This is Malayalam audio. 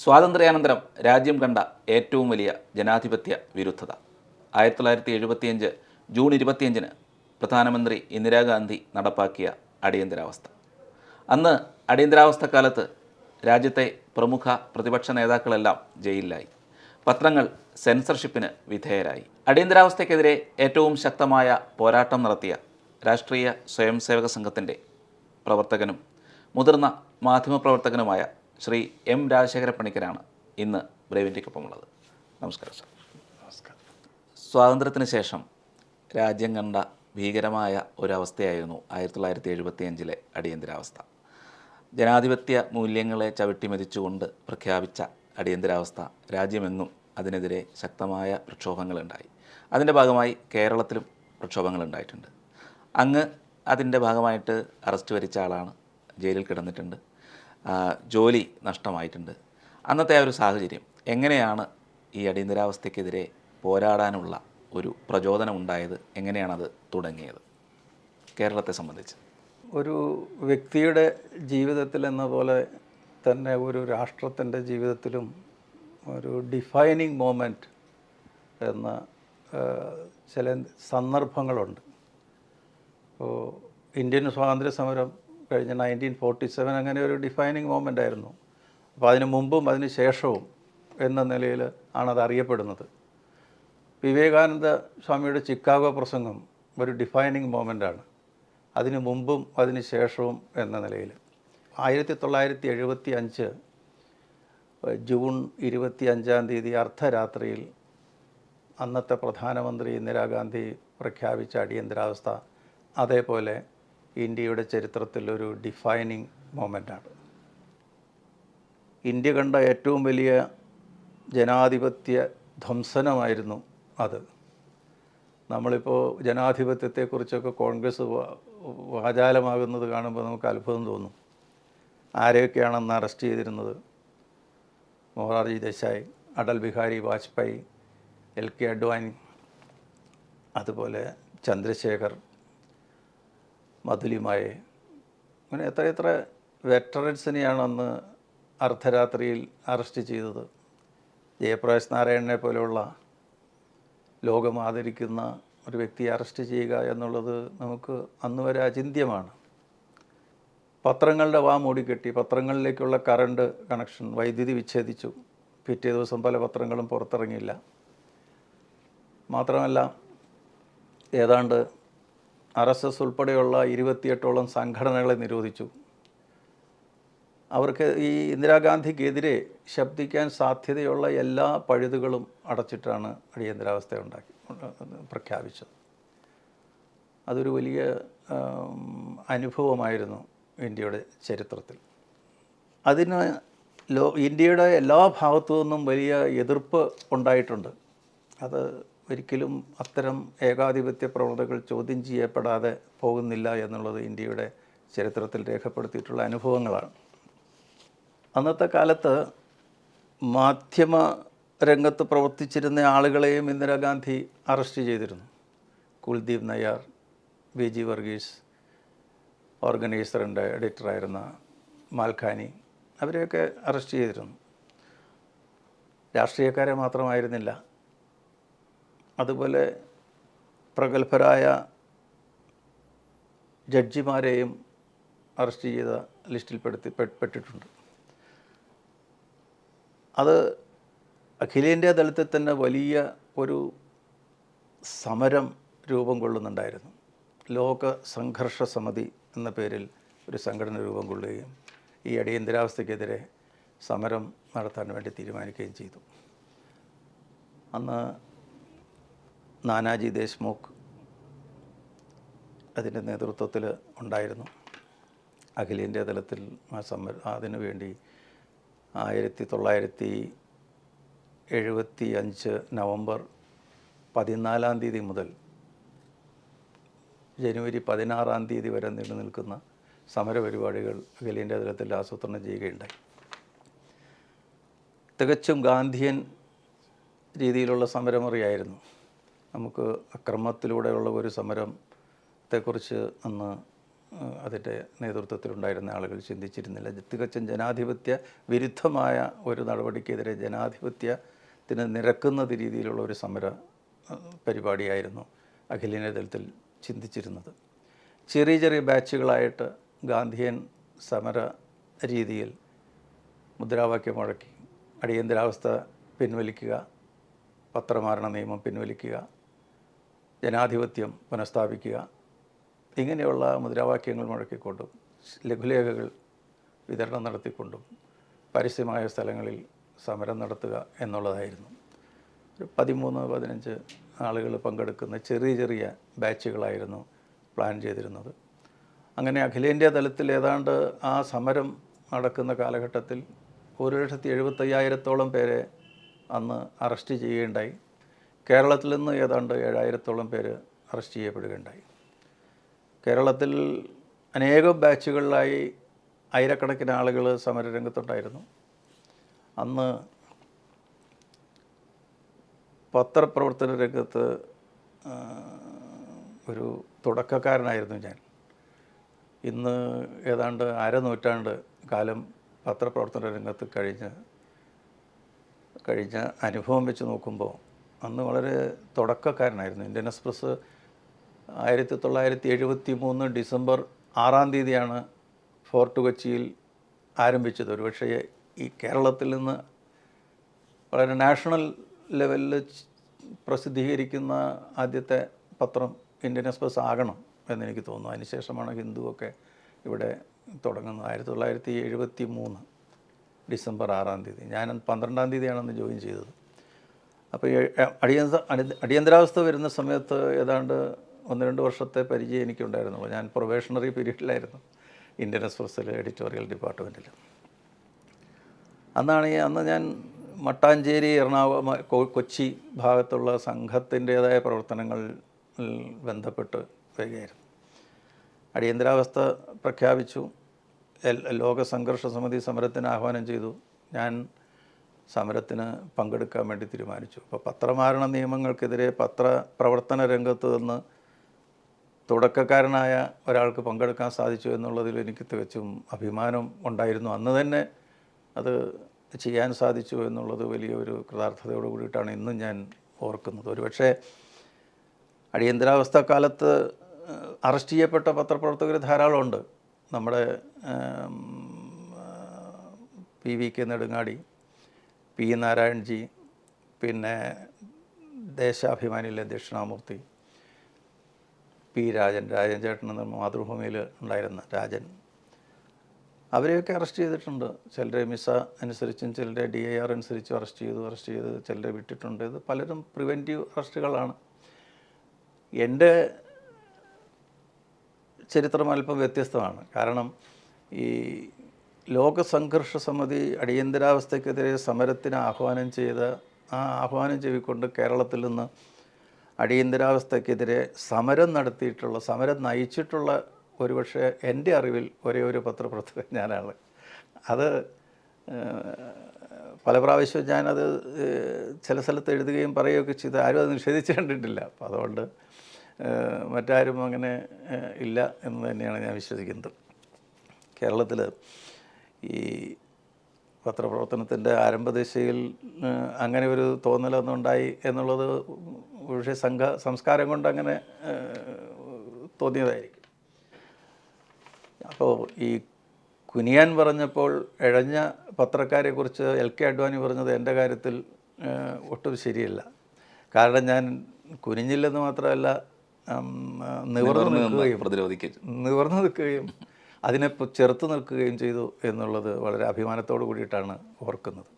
സ്വാതന്ത്ര്യാനന്തരം രാജ്യം കണ്ട ഏറ്റവും വലിയ ജനാധിപത്യ വിരുദ്ധത. ആയിരത്തി തൊള്ളായിരത്തി എഴുപത്തിയഞ്ച് ജൂൺ ഇരുപത്തിയഞ്ചിന് പ്രധാനമന്ത്രി ഇന്ദിരാഗാന്ധി നടപ്പാക്കിയ അടിയന്തരാവസ്ഥ. അന്ന് അടിയന്തരാവസ്ഥ കാലത്ത് രാജ്യത്തെ പ്രമുഖ പ്രതിപക്ഷ നേതാക്കളെല്ലാം ജയിലിലായി. പത്രങ്ങൾ സെൻസർഷിപ്പിന് വിധേയരായി. അടിയന്തരാവസ്ഥയ്ക്കെതിരെ ഏറ്റവും ശക്തമായ പോരാട്ടം നടത്തിയ രാഷ്ട്രീയ സ്വയംസേവക സംഘത്തിന്റെ പ്രവർത്തകനും മുതിർന്ന മാധ്യമപ്രവർത്തകനുമായ ശ്രീ എം രാജശേഖര പണിക്കരാണ് ഇന്ന് ബ്രേവിന്റെക്കൊപ്പമുള്ളത് നമസ്കാരം സാർ. സ്വാതന്ത്ര്യത്തിന് ശേഷം രാജ്യം കണ്ട ഭീകരമായ ഒരവസ്ഥയായിരുന്നു ആയിരത്തി തൊള്ളായിരത്തി എഴുപത്തി അഞ്ചിലെ അടിയന്തരാവസ്ഥ. ജനാധിപത്യ മൂല്യങ്ങളെ ചവിട്ടിമെതിച്ചുകൊണ്ട് പ്രഖ്യാപിച്ച അടിയന്തരാവസ്ഥ രാജ്യമെങ്ങും അതിനെതിരെ ശക്തമായ പ്രക്ഷോഭങ്ങളുണ്ടായി. അതിന്റെ ഭാഗമായി കേരളത്തിലും പ്രക്ഷോഭങ്ങളുണ്ടായിട്ടുണ്ട്. അങ്ങ് അതിന്റെ ഭാഗമായിട്ട് അറസ്റ്റ് വരിച്ച ആളാണ് ജയിലിൽ കിടന്നിട്ടുണ്ട്. ജോലി നഷ്ടമായിട്ടുണ്ട്. അന്നത്തെ ആ ഒരു സാഹചര്യം എങ്ങനെയാണ് ഈ അടിയന്തരാവസ്ഥയ്ക്കെതിരെ പോരാടാനുള്ള ഒരു പ്രചോദനം ഉണ്ടായത്? എങ്ങനെയാണത് തുടങ്ങിയത്? കേരളത്തെ സംബന്ധിച്ച്. ഒരു വ്യക്തിയുടെ ജീവിതത്തിൽ എന്ന പോലെ തന്നെ ഒരു രാഷ്ട്രത്തിന്റെ ജീവിതത്തിലും ഒരു ഡിഫൈനിങ് മോമെന്റ് എന്ന ചില സന്ദർഭങ്ങളുണ്ട്. ഇപ്പോൾ ഇന്ത്യൻ സ്വാതന്ത്ര്യ സമരം കഴിഞ്ഞ നയന്റീൻ ഫോർട്ടി സെവൻ അങ്ങനെ ഒരു ഡിഫൈനിങ് മോമെന്റ് ആയിരുന്നു. അപ്പോൾ അതിന് മുമ്പും അതിന് ശേഷവും എന്ന നിലയിൽ ആണത് അറിയപ്പെടുന്നത്. വിവേകാനന്ദ സ്വാമിയുടെ ചിക്കാഗോ പ്രസംഗം ഒരു ഡിഫൈനിങ് മോമെന്റാണ് അതിനു മുമ്പും അതിന് ശേഷവും എന്ന നിലയിൽ. ആയിരത്തി തൊള്ളായിരത്തി എഴുപത്തി അഞ്ച് ജൂൺ ഇരുപത്തി അഞ്ചാം തീയതി അർദ്ധരാത്രിയിൽ അന്നത്തെ പ്രധാനമന്ത്രി ഇന്ദിരാഗാന്ധി പ്രഖ്യാപിച്ച അടിയന്തരാവസ്ഥ അതേപോലെ ഇന്ത്യയുടെ ചരിത്രത്തിലൊരു ഡിഫൈനിങ് മൊമെന്റാണ് ഇന്ത്യ കണ്ട ഏറ്റവും വലിയ ജനാധിപത്യ ധ്വംസനമായിരുന്നു അത്. നമ്മളിപ്പോൾ ജനാധിപത്യത്തെക്കുറിച്ചൊക്കെ കോൺഗ്രസ് വാചാലമാകുന്നത് കാണുമ്പോൾ നമുക്ക് അത്ഭുതം തോന്നും. ആരെയൊക്കെയാണെന്ന് അറസ്റ്റ് ചെയ്തിരുന്നത്? മൊറാർജി ദേശായി അടൽ ബിഹാരി വാജ്പേയി എൽ കെ അഡ്വാനി അതുപോലെ ചന്ദ്രശേഖർ മധുലിമായെ അങ്ങനെ എത്ര എത്ര വെറ്ററൻസിനെയാണ് അന്ന് അർദ്ധരാത്രിയിൽ അറസ്റ്റ് ചെയ്തത്. ജയപ്രകാശ് നാരായണനെ പോലെയുള്ള ലോകം ആദരിക്കുന്ന ഒരു വ്യക്തിയെ അറസ്റ്റ് ചെയ്യുക എന്നുള്ളത് നമുക്ക് അന്ന് വരെ അചിന്യമാണ് പത്രങ്ങളുടെ വാ മൂടിക്കെട്ടി പത്രങ്ങളിലേക്കുള്ള കറണ്ട് കണക്ഷൻ വൈദ്യുതി വിച്ഛേദിച്ചു. പിറ്റേ ദിവസം പല പത്രങ്ങളും പുറത്തിറങ്ങിയില്ല. മാത്രമല്ല ഏതാണ്ട് ആർ എസ് എസ് ഉൾപ്പെടെയുള്ള ഇരുപത്തിയെട്ടോളം സംഘടനകളെ നിരോധിച്ചു. അവർക്ക് ഈ ഇന്ദിരാഗാന്ധിക്കെതിരെ ശബ്ദിക്കാൻ സാധ്യതയുള്ള എല്ലാ പഴുതുകളും അടച്ചിട്ടാണ് അടിയന്തരാവസ്ഥ ഉണ്ടാക്കി പ്രഖ്യാപിച്ചത്. അതൊരു വലിയ അനുഭവമായിരുന്നു ഇന്ത്യയുടെ ചരിത്രത്തിൽ. അതിന് ലോ ഇന്ത്യയുടെ എല്ലാ ഭാഗത്തു നിന്നും വലിയ എതിർപ്പ് ഉണ്ടായിട്ടുണ്ട്. അത് ഒരിക്കലും അത്തരം ഏകാധിപത്യ പ്രവണതകൾ ചോദ്യം ചെയ്യപ്പെടാതെ പോകുന്നില്ല എന്നുള്ളത് ഇന്ത്യയുടെ ചരിത്രത്തിൽ രേഖപ്പെടുത്തിയിട്ടുള്ള അനുഭവങ്ങളാണ്. അന്നത്തെ കാലത്ത് മാധ്യമ രംഗത്ത് പ്രവർത്തിച്ചിരുന്ന ആളുകളെയും ഇന്ദിരാഗാന്ധി അറസ്റ്റ് ചെയ്തിരുന്നു. കുൽദീപ് നയ്യാർ ബി ജി വർഗീസ് ഓർഗനൈസറിന്റെ എഡിറ്ററായിരുന്ന മാൽഖാനി അവരെയൊക്കെ അറസ്റ്റ് ചെയ്തിരുന്നു. രാഷ്ട്രീയക്കാരെ മാത്രമായിരുന്നില്ല. അതുപോലെ പ്രഗത്ഭരായ ജഡ്ജിമാരെയും അറസ്റ്റ് ചെയ്ത ലിസ്റ്റിൽ പെടുത്തി പെട്ടിട്ടുണ്ട്. അത് അഖിലേന്ത്യാ തലത്തിൽ തന്നെ വലിയ ഒരു സമരം രൂപം കൊള്ളുന്നുണ്ടായിരുന്നു. ലോക സംഘർഷ സമിതി എന്ന പേരിൽ ഒരു സംഘടന രൂപം കൊള്ളുകയും ഈ അടിയന്തരാവസ്ഥയ്ക്കെതിരെ സമരം നടത്താൻ വേണ്ടി തീരുമാനിക്കുകയും ചെയ്തു. അന്ന് നാനാജി ദേശ്മുഖ് അതിന്റെ നേതൃത്വത്തിൽ ഉണ്ടായിരുന്നു. അഖിലേന്ത്യാ തലത്തിൽ ആ സമ്മ അതിനു വേണ്ടി ആയിരത്തി തൊള്ളായിരത്തി എഴുപത്തി അഞ്ച് നവംബർ പതിനാലാം തീയതി മുതൽ ജനുവരി പതിനാറാം തീയതി വരെ നീണ്ടു നിൽക്കുന്ന സമരപരിപാടികൾ അഖിലേന്ത്യാ തലത്തിൽ ആസൂത്രണം ചെയ്യുകയുണ്ടായി. തികച്ചും ഗാന്ധിയൻ രീതിയിലുള്ള സമരമുറിയായിരുന്നു. നമുക്ക് അക്രമത്തിലൂടെയുള്ള ഒരു സമരത്തെക്കുറിച്ച് അന്ന് അതിന്റെ നേതൃത്വത്തിലുണ്ടായിരുന്ന ആളുകൾ ചിന്തിച്ചിരുന്നില്ല. തികച്ചും ജനാധിപത്യ വിരുദ്ധമായ ഒരു നടപടിക്കെതിരെ ജനാധിപത്യത്തിന് നിരക്കുന്ന രീതിയിലുള്ള ഒരു സമര പരിപാടിയായിരുന്നു അഖിലേന്ത്യാ തലത്തിൽ ചിന്തിച്ചിരുന്നത്. ചെറിയ ചെറിയ ബാച്ചുകളായിട്ട് ഗാന്ധിയൻ സമര രീതിയിൽ മുദ്രാവാക്യം മുഴക്കി അടിയന്തരാവസ്ഥ പിൻവലിക്കുക പത്രമാരണ നിയമം പിൻവലിക്കുക ജനാധിപത്യം പുനഃസ്ഥാപിക്കുക. ഇങ്ങനെയുള്ള മുദ്രാവാക്യങ്ങൾ മുഴക്കിക്കൊണ്ടും ലഘുലേഖകൾ വിതരണം നടത്തിക്കൊണ്ടും പരസ്യമായ സ്ഥലങ്ങളിൽ സമരം നടത്തുക എന്നുള്ളതായിരുന്നു. ഒരു പതിമൂന്ന് പതിനഞ്ച് ആളുകൾ പങ്കെടുക്കുന്ന ചെറിയ ചെറിയ ബാച്ചുകളായിരുന്നു പ്ലാൻ ചെയ്തിരുന്നത്. അങ്ങനെ അഖിലേന്ത്യാ തലത്തിൽ ഏതാണ്ട് ആ സമരം നടക്കുന്ന കാലഘട്ടത്തിൽ ഒരു ലക്ഷത്തി എഴുപത്തയ്യായിരത്തോളം പേരെ അന്ന് അറസ്റ്റ് ചെയ്യുകയുണ്ടായി. കേരളത്തിൽ നിന്ന് ഏതാണ്ട് ഏഴായിരത്തോളം പേര് അറസ്റ്റ് ചെയ്യപ്പെടുകയുണ്ടായി. കേരളത്തിൽ അനേകം ബാച്ചുകളിലായി ആയിരക്കണക്കിന് ആളുകൾ സമരരംഗത്തുണ്ടായിരുന്നു. അന്ന് പത്രപ്രവർത്തന രംഗത്ത് ഒരു തുടക്കക്കാരനായിരുന്നു ഞാൻ. ഇന്ന് ഏതാണ്ട് അരനൂറ്റാണ്ട് കാലം പത്രപ്രവർത്തന രംഗത്ത് കഴിഞ്ഞ് കഴിഞ്ഞ അനുഭവം വെച്ച് നോക്കുമ്പോൾ അന്ന് വളരെ തുടക്കക്കാരനായിരുന്നു. ഇന്ത്യൻ എക്സ്പ്രസ് ആയിരത്തി തൊള്ളായിരത്തി എഴുപത്തി മൂന്ന് ഡിസംബർ ആറാം തീയതിയാണ് ഫോർട്ട് കൊച്ചിയിൽ ആരംഭിച്ചത്. ഒരുപക്ഷേ ഈ കേരളത്തിൽ നിന്ന് വളരെ നാഷണൽ ലെവലിൽ പ്രസിദ്ധീകരിക്കുന്ന ആദ്യത്തെ പത്രം ഇന്ത്യൻ എക്സ്പ്രസ് ആകണം എന്നെനിക്ക് തോന്നുന്നു. അതിനുശേഷമാണ് ഹിന്ദുവൊക്കെ ഇവിടെ തുടങ്ങുന്നത്. ആയിരത്തി തൊള്ളായിരത്തി എഴുപത്തി മൂന്ന് ഡിസംബർ ആറാം തീയതി. ഞാൻ പന്ത്രണ്ടാം തീയതിയാണെന്ന് ജോയിൻ ചെയ്തത്. അപ്പോൾ ഈ അടിയന്ത അടിയന്തരാവസ്ഥ വരുന്ന സമയത്ത് ഏതാണ്ട് ഒന്ന് രണ്ട് വർഷത്തെ പരിചയം എനിക്കുണ്ടായിരുന്നു. ഞാൻ പ്രൊബേഷണറി പീരീഡിലായിരുന്നു ഇന്ത്യൻ എക്സ്പ്രസ്സിൽ എഡിറ്റോറിയൽ ഡിപ്പാർട്ട്മെന്റിൽ അന്നാണ് ഈ അന്ന് ഞാൻ മട്ടാഞ്ചേരി എറണാകുളം കൊച്ചി ഭാഗത്തുള്ള സംഘത്തിന്റേതായ പ്രവർത്തനങ്ങളിൽ ബന്ധപ്പെട്ട് വരികയായിരുന്നു. അടിയന്തരാവസ്ഥ പ്രഖ്യാപിച്ചു ലോക സംഘർഷ സമിതി സമരത്തിന് ആഹ്വാനം ചെയ്തു. ഞാൻ സമരത്തിന് പങ്കെടുക്കാൻ വേണ്ടി തീരുമാനിച്ചു. അപ്പോൾ പത്രമാരണ നിയമങ്ങൾക്കെതിരെ പത്ര പ്രവർത്തന രംഗത്ത് നിന്ന് തുടക്കക്കാരനായ ഒരാൾക്ക് പങ്കെടുക്കാൻ സാധിച്ചു എന്നുള്ളതിൽ എനിക്ക് തികച്ചും അഭിമാനം ഉണ്ടായിരുന്നു. അന്ന് തന്നെ അത് ചെയ്യാൻ സാധിച്ചു എന്നുള്ളത് വലിയൊരു കൃതാർത്ഥതയോട് കൂടിയിട്ടാണ് ഇന്നും ഞാൻ ഓർക്കുന്നത്. ഒരുപക്ഷെ അടിയന്തരാവസ്ഥ കാലത്ത് അറസ്റ്റ് ചെയ്യപ്പെട്ട പത്രപ്രവർത്തകർ ധാരാളമുണ്ട്. നമ്മുടെ P V K Nedungadi P Narayanji പിന്നെ ദേശാഭിമാനിയിലെ ദക്ഷിണാമൂർത്തി പി രാജൻ രാജൻ ചേട്ടൻ എന്ന മാതൃഭൂമിയിൽ ഉണ്ടായിരുന്ന രാജൻ. അവരെയൊക്കെ അറസ്റ്റ് ചെയ്തിട്ടുണ്ട്. ചിലരെ മിസ അനുസരിച്ചും ചിലരെ ഡി ഐ ആർ അനുസരിച്ചും അറസ്റ്റ് ചെയ്തു അറസ്റ്റ് ചെയ്ത് ചിലരെ വിട്ടിട്ടുണ്ട്. ഇത് പലരും പ്രിവെന്റീവ് അറസ്റ്റുകളാണ്. എന്റെ ചരിത്രം അല്പം വ്യത്യസ്തമാണ്. കാരണം ഈ ലോക സംഘർഷ സമിതി അടിയന്തരാവസ്ഥയ്ക്കെതിരെ സമരത്തിന് ആഹ്വാനം ചെയ്ത് ആ ആഹ്വാനം ചെവിക്കൊണ്ട് കേരളത്തിൽ നിന്ന് അടിയന്തരാവസ്ഥയ്ക്കെതിരെ സമരം നടത്തിയിട്ടുള്ള സമരം നയിച്ചിട്ടുള്ള ഒരുപക്ഷെ എന്റെ അറിവിൽ ഒരേ ഒരു പത്രപ്രവർത്തകൻ ഞാനാണ്. അത് പല പ്രാവശ്യവും ഞാനത് ചില സ്ഥലത്ത് എഴുതുകയും പറയുകയൊക്കെ ചെയ്ത് ആരും അത് നിഷേധിച്ച് കണ്ടിട്ടില്ല. അപ്പോൾ അതുകൊണ്ട് മറ്റാരും അങ്ങനെ ഇല്ല എന്ന് തന്നെയാണ് ഞാൻ വിശ്വസിക്കുന്നത്. കേരളത്തിൽ ഈ പത്രപ്രവർത്തനത്തിന്റെ ആരംഭദിശയിൽ അങ്ങനെ ഒരു തോന്നലൊന്നും ഉണ്ടായി എന്നുള്ളത് പക്ഷേ സംഘ സംസ്കാരം കൊണ്ട് അങ്ങനെ തോന്നിയതായിരിക്കും. അപ്പോൾ ഈ കുനിയാൻ പറഞ്ഞപ്പോൾ ഇഴഞ്ഞ പത്രക്കാരെക്കുറിച്ച് എൽ കെ അഡ്വാനി പറഞ്ഞത് എന്റെ കാര്യത്തിൽ ഒട്ടും ശരിയല്ല. കാരണം ഞാൻ കുനിഞ്ഞില്ലെന്ന് മാത്രമല്ല നിവർന്നു നിൽക്കുകയും പ്രതിരോധിക്കുകയും നിവർന്നു നിൽക്കുകയും അതിനെ ചെറുത്തു നിൽക്കുകയും ചെയ്തു എന്നുള്ളത് വളരെ അഭിമാനത്തോടു കൂടിയിട്ടാണ് ഓർക്കുന്നത്.